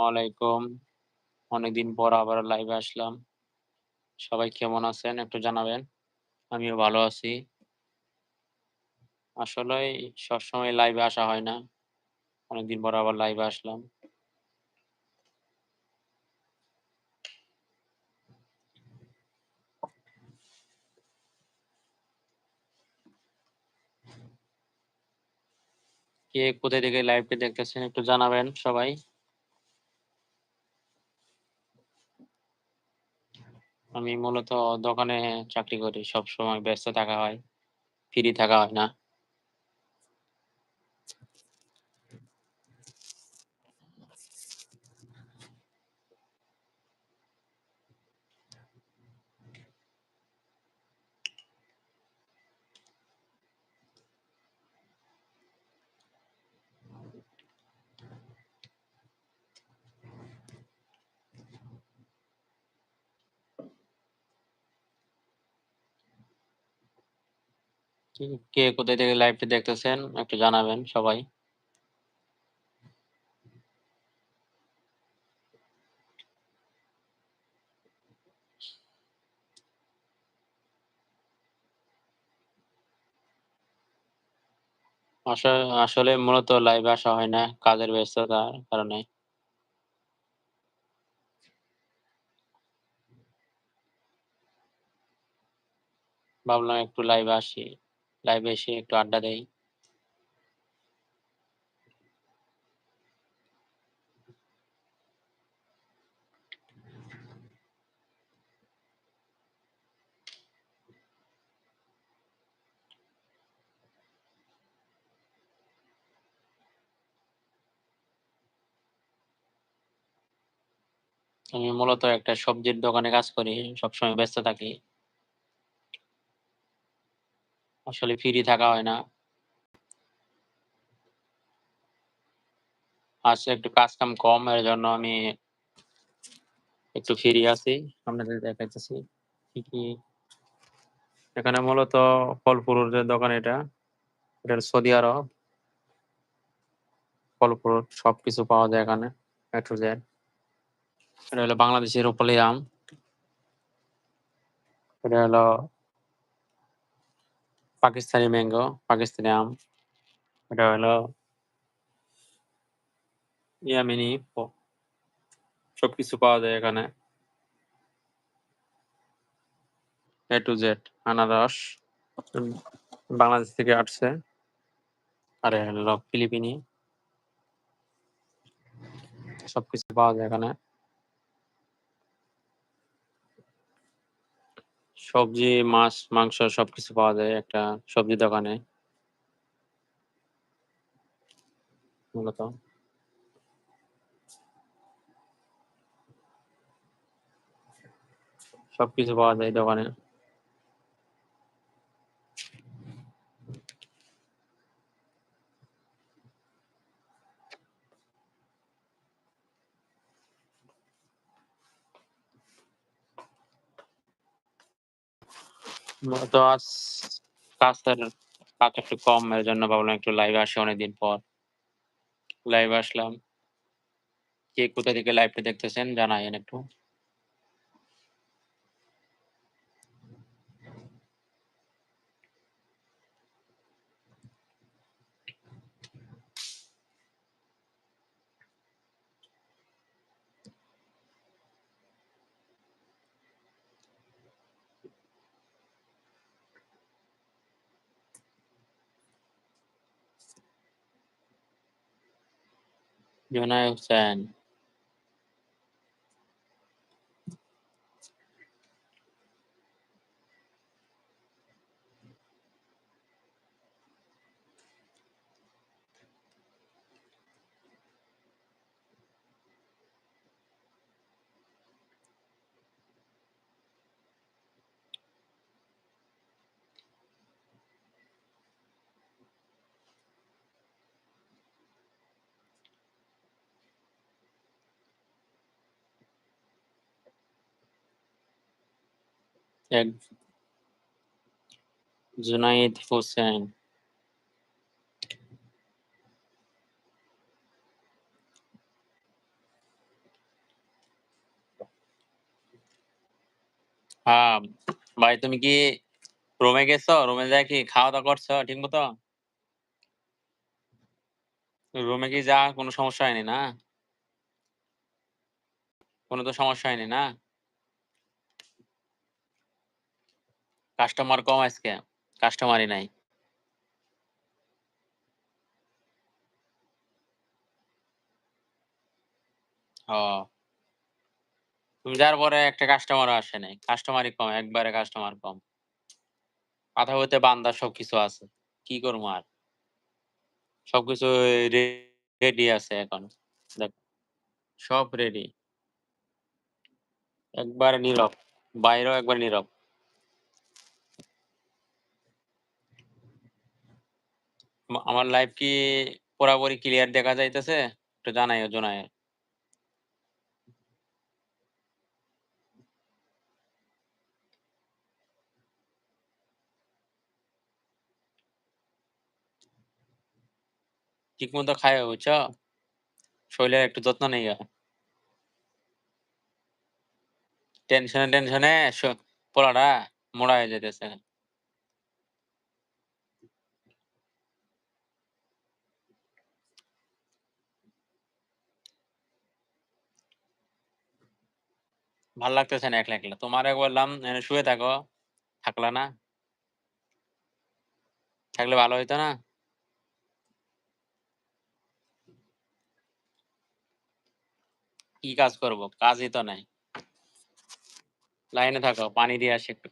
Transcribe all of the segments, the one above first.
ওয়ালাইকুম। অনেকদিন পর আবার লাইভে আসলাম। সবাই কেমন আছেন একটু জানাবেন? আমিও ভালো আছি। আসলে সবসময় লাইভে আসা হয় না। অনেকদিন পর আবার লাইভে আসলাম। কে কোথায় থেকে লাইভটি দেখতেছেন একটু জানাবেন সবাই? আমি মূলত দোকানে চাকরি করি। সবসময় ব্যস্ত থাকা হয়। ফ্রি থাকা হয় না। কি কোথায় থেকে লাইভটি দেখতেছেন, একটু জানাবেন সবাই? আস, আসলে মূলত লাইভ আসা হয় না, কাজের ব্যস্ততার কারণে। ভাবলাম একটু লাইভে আসি। লাইভে এসে একটু আড্ডা দেই। আমি মূলত একটা সবজির দোকানে কাজ করি। সবসময় ব্যস্ত থাকি। আসলে ফ্রি থাকা হয় না। আজকে একটু কাজ-কাম কম এজন্য আমি একটু ফ্রি আছি। আপনাদের দেখাইতেছি। কি, কি এখানে মূলত ফল-ফ্রুটের দোকান এটা। এটা সৌদি আরব। ফল-ফ্রুট সবকিছু পাওয়া যায় এখানে। To এটা হলো বাংলাদেশের রূপালী আম। এটা হলো পাকিস্তানি ম্যাঙ্গো, পাকিস্তানি আম। এটা হলো ইয়ামিনি সবকিছু পাওয়া যায় এখানে। এ টু জেড আনারস বাংলাদেশ থেকে আসছে। আর হলো ফিলিপিনি। সবকিছু পাওয়া যায় এখানে। সবজি, মাছ, মাংস সবকিছু পাওয়া যায় একটা সবজি দোকানে। মূলত। সবকিছু পাওয়া যায় দোকানে। মূলত আজ কাজটার কাজ একটু কম, এজন্য ভাবলাম একটু লাইভে আসি অনেকদিন পর। লাইভে আসলাম। কে কোথা থেকে লাইভটা দেখতেছেন জানায়েন একটু? জুনায়েদ হোসেন। শেখ জুনাইদ হোসেন হ্যাঁ ভাই, তুমি কি রোমে গেছো? রোমে যায় কি খাওয়া দাওয়া করছ ঠিক মতো? রোমে কি যা কোনো সমস্যা হয়নি না? কোনো তো সমস্যা হয়নি না? কাস্টমার কম আজকে। কাস্টমারই নাই। তুমি যাওয়ার পরে একটা কাস্টমারও আসে নাই। কাস্টমারই কম, একবারে কাস্টমার কম। কথা বলতে বান্দা সবকিছু আছে। কি করব আর? সবকিছু রেডি আছে এখন। দেখ সব রেডি। একবার নীরব। বাইরেও একবার নীরব। আমার লাইভ কি পুরাপুরি ক্লিয়ার দেখা যাইতেছে? একটু জানাইও ঠিক মতো খাইও বুঝছ? শরীরের একটু যত্ন নেই টেনশনে, টেনশনে স পোলাটা মোড়া হয়ে যাইতেছে। ভালো লাগতেছে না একলা, একলা। তোমারে বললাম শুয়ে থাকো। থাকলা না। থাকলে ভালো হইতো না? কি কাজ করব? কাজই তো নাই। লাইনে থাকো, পানি দিয়ে আসি একটু।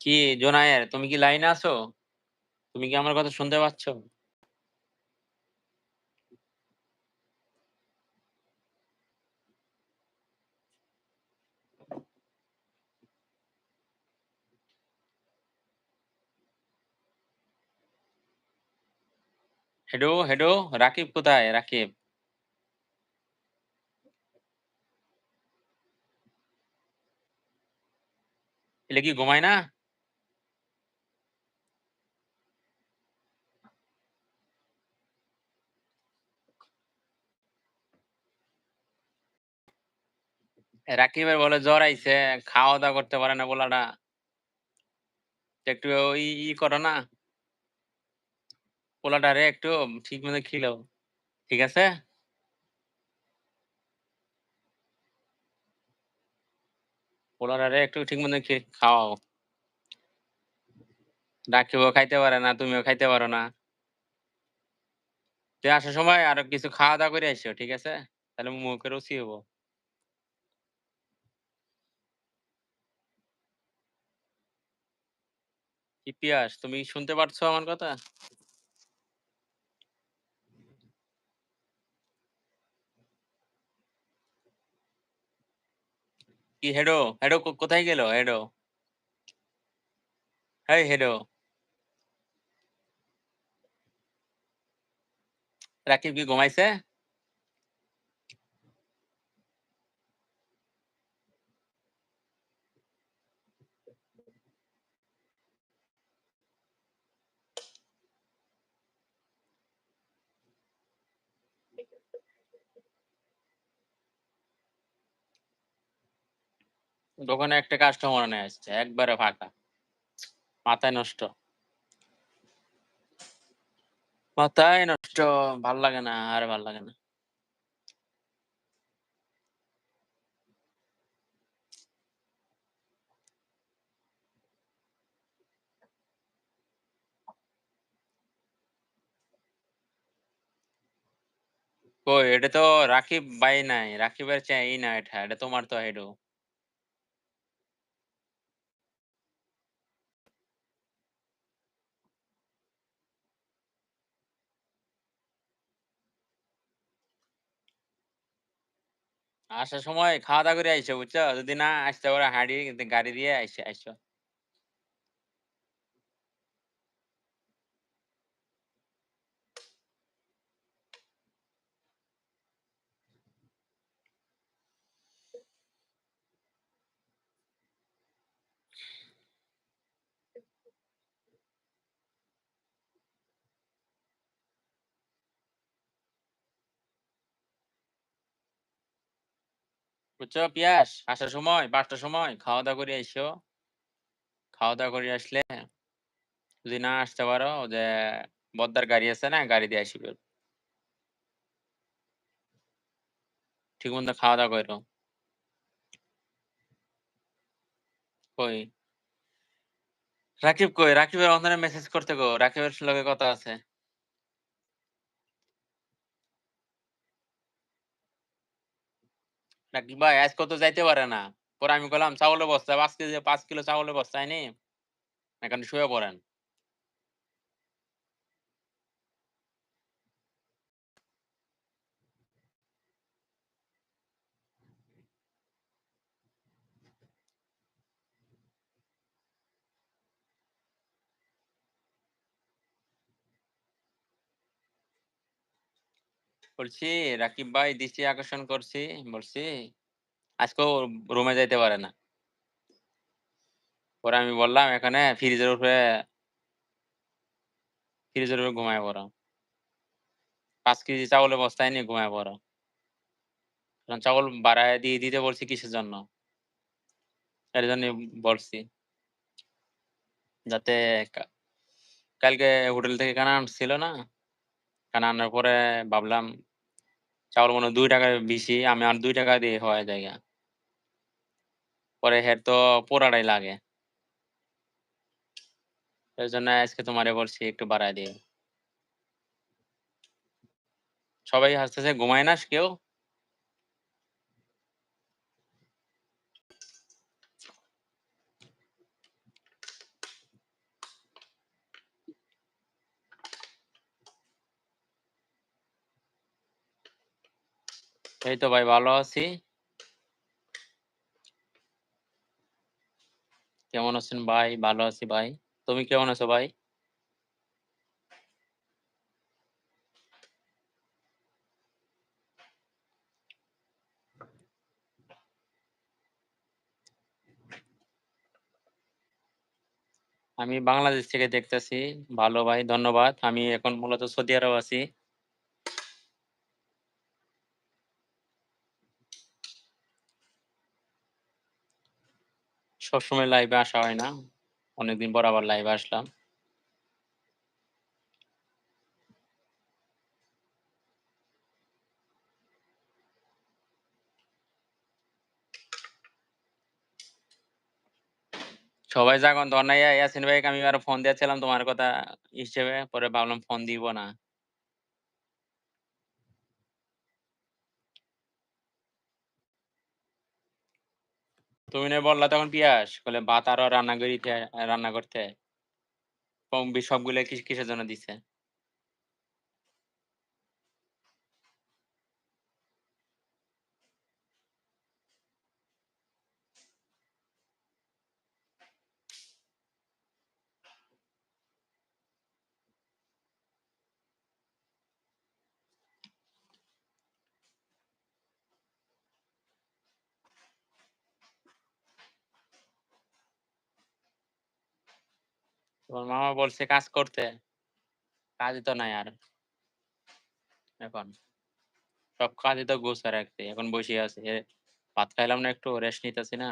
কি জোনায়ের তুমি কি লাইনে আছো? তুমি কি আমার কথা শুনতে পাচ্ছ? হেডো, হেডো, রাকিব কোথায়? রাকিব? এলে কি ঘুমায় না? রাকিবের বলে জ্বর আইছে, খাওয়া-দাওয়া করতে পারে না পোলাটা। একটু ই ই করো না? পোলাটারে একটু ঠিক মতো খিলাও। ঠিক আছে? পোলাটারে একটু ঠিক মতো খাওয়াও। রাকিবও খাইতে পারে না, তুমিও খাইতে পারো না। তুমি আসার সময় আরও কিছু খাওয়া-দাওয়া করে আইসো। ঠিক আছে? তাহলে মুখে রুচি হব। পিয়াস, তুমি শুনতে পারছ আমার কথা? কি হেডো? হেডো কোথায় গেল হেডো? এই হেডো। রাকিব কি ঘুমাইছে? দোকানে একটা কাস্টমার নিয়ে আসছে একবারে ফাঁকা। মাথায় নষ্ট। মাথায় নষ্ট। ভালো লাগে না, আর ভালো লাগে না। কই এটা তো রাকিব ভাই নাই। রাকিবের চেয়ে না এটা। এটা তোমার তো হেডো। আসার সময় খাওয়া-দাওয়া করে আইসো, বুঝছ? যদি না আসতে পারো হাঁড়ি, গাড়ি দিয়ে আইসো আইসো। বুঝছ, পিয়াস? আসার সময় ৫ টার সময়, খাওয়া-দাওয়া করে আইসো। খাওয়া-দাওয়া করে আসলে যদি না আসতে পারো যে বদ্দার গাড়ি আছে না? গাড়ি দিয়ে আইসিবে। ঠিক মতো খাওয়া-দাওয়া কইরো। কই? রাকিব কই? রাকিবের অনলাইনে মেসেজ করতে কও। রাকিবের লগে কথা আছে। রাকিব ভাই আজকে তো যাইতে পারে না। পরে আমি বললাম চাউলের বস্তা পাঁচ কেজি, পাঁচ কিলো চাউলের বস্তা আইনি এখানে শুয়ে পড়েন। বলছি রাকিব ভাই দৃষ্টি আকর্ষণ করছি, বলছি আজকেও রুমে যাইতে পারে না। পরে আমি বললাম এখানে ফ্রিজের উপরে ফ্রিজের উপরে ঘুমায়ে পড়ো। ৫ কেজি চাউলের বস্তায় নিয়ে ঘুমায়ে পড়ো। কারণ চাউল বাড়ায় দিয়ে দিতে বলছি কিসের জন্য? এর জন্যই বলছি। যাতে কালকে হোটেল থেকে খানা আনছিল না? খানা আনার পরে ভাবলাম চাউল মনে দুই টাকা বেশি, আমি আর দুই টাকা দিয়ে হওয়া জায়গা পরে হের তো পোড়াটাই লাগে। এজন্য আজকে তোমারে বলছি একটু বাড়ায় দিয়ে সবাই হাসতেছে, ঘুমায় না কেউ? এই তো ভাই ভালো আছি। কেমন আছেন ভাই? ভালো আছি ভাই। তুমি কেমন আছো ভাই? আমি বাংলাদেশ থেকে দেখতেছি। ভালো ভাই, ধন্যবাদ। আমি এখন মূলত সৌদি আরব আছি। সবসময় লাইভে আসা হয় না। অনেকদিন পর আবার লাইভে আসলাম। সবাই যখন ধর নাই ইয়াসিন ভাইকে আমি আর ফোন দিয়েছিলাম তোমার কথা হিসেবে। পরে ভাবলাম ফোন দিব না। তুমি না বললা তখন পিয়াস, বলে ভাত আরও রান্না করিতে রান্না করতে। কম সবগুলা কিস কিসের জন্য দিছে? তোমার মামা বলছে কাজ করতে। কাজই তো নাই আর। এখন। সব কাজই তো গোছা রাখছি। এখন বসে আছি। ভাত খাইলাম না একটু রেস্ট নিতেছি না?